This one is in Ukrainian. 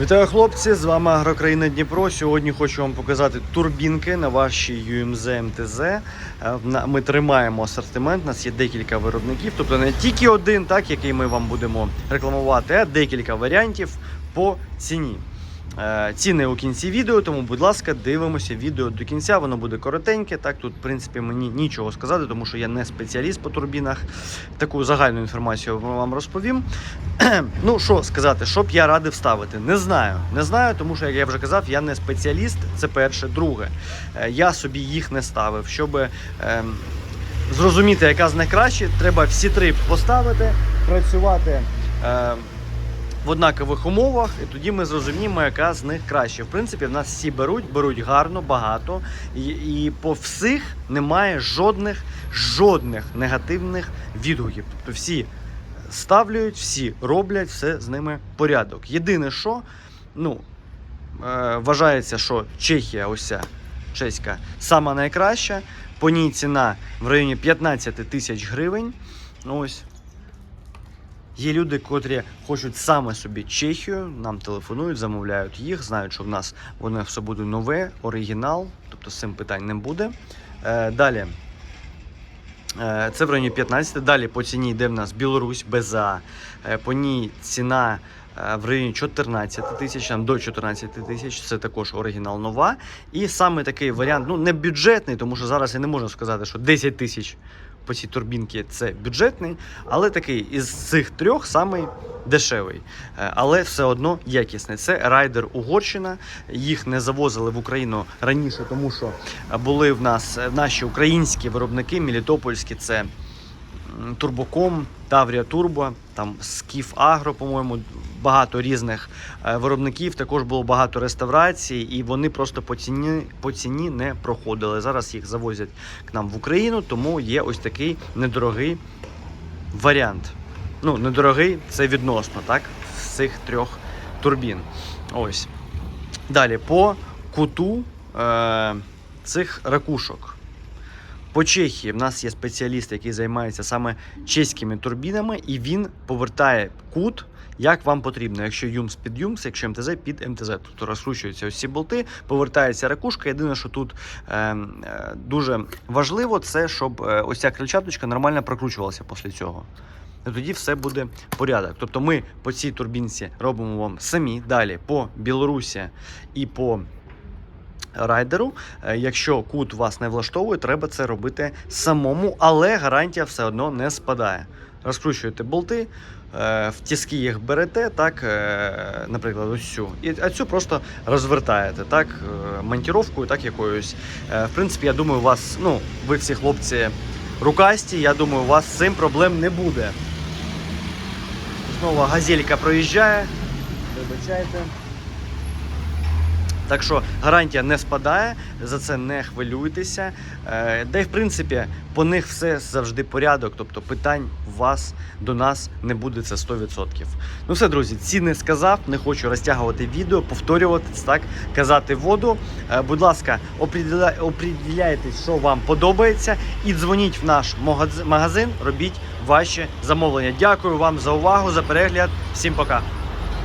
Вітаю хлопці! З вами Агрокраїна Дніпро. Сьогодні хочу вам показати турбінки на вашій UMZ МТЗ. Ми тримаємо асортимент. У нас є декілька виробників, тобто не тільки один, так який ми вам будемо рекламувати, а декілька варіантів по ціні. Е, Ціни у кінці відео, тому, будь ласка, дивимося відео до кінця. Воно буде коротеньке. Так, тут, в принципі, мені нічого сказати, тому що я не спеціаліст по турбінах. Таку загальну інформацію вам розповім. ну, що сказати, що б я радив ставити? Не знаю. Не знаю, тому що, як я вже казав, я не спеціаліст. Це перше. Друге, е, я собі їх не ставив. Щоб ем, зрозуміти, яка з них краще, треба всі три поставити, працювати. Е, в однакових умовах, і тоді ми зрозуміємо, яка з них краще. В принципі, в нас всі беруть, беруть гарно, багато, і, і по всіх немає жодних жодних негативних відгуків. Тобто всі ставлюють, всі роблять, все з ними порядок. Єдине, що ну, е, вважається, що Чехія, ось чеська, сама найкраща. По ній ціна в районі 15 тисяч гривень. Ось. Є люди, котрі хочуть саме собі Чехію, нам телефонують, замовляють їх, знають, що в нас воно все буде нове, оригінал, тобто з цим питань не буде. Е, далі. Е, Це в районі 15. Далі по ціні йде в нас Білорусь БЗА. Е, По ній ціна в районі 14 тисяч, там до 14 тисяч. Це також оригінал нова. І саме такий варіант, ну не бюджетний, тому що зараз я не можу сказати, що 10 тисяч по цій турбінці це бюджетний, але такий із цих трьох самий дешевий, Е, але все одно якісний. Це райдер Угорщина. Їх не завозили в Україну раніше, тому що були в нас е, наші українські виробники, мілітопольські. Це Турбоком, Таврія Турбо, там Скіф Агро, по-моєму, багато різних е, виробників. Також було багато реставрацій, і вони просто по ціні, по ціні не проходили. Зараз їх завозять к нам в Україну, тому є ось такий недорогий варіант. Ну, недорогий це відносно, так? З цих трьох турбін. Ось. Далі по куту е, цих ракушок. По Чехії в нас є спеціаліст, який займається саме чеськими турбінами, і він повертає кут, як вам потрібно. Якщо юмс під юмс, якщо МТЗ під МТЗ. Тобто розкручуються ось ці болти, повертається ракушка. Єдине, що тут е, е, дуже важливо, це щоб е, ось ця крильчаточка нормально прокручувалася після цього. І тоді все буде порядок. Тобто ми по цій турбінці робимо вам самі далі по Білорусі і по райдеру. Е, Якщо кут вас не влаштовує, треба це робити самому, але гарантія все одно не спадає. Розкручуєте болти, е, в тіски їх берете, так, е, наприклад, ось цю. І а цю просто розвертаєте, так, монтіровкою, так якоюсь. В принципі, я думаю, у вас, ну, ви всі хлопці рукасті, я думаю, у вас з цим проблем не буде. Знову газелька проїжджає. Вибачайте. Так що гарантія не спадає, за це не хвилюйтеся. Де, в принципі, по них все завжди порядок, тобто питань у вас до нас не буде це 100%. Ну все, друзі, ціни сказав, не хочу розтягувати відео, повторювати так, казати воду. Е, Будь ласка, оприділя- оприділяйтесь, що вам подобається, і дзвоніть в наш магазин, робіть ваші замовлення. Дякую вам за увагу, за перегляд. Всім пока.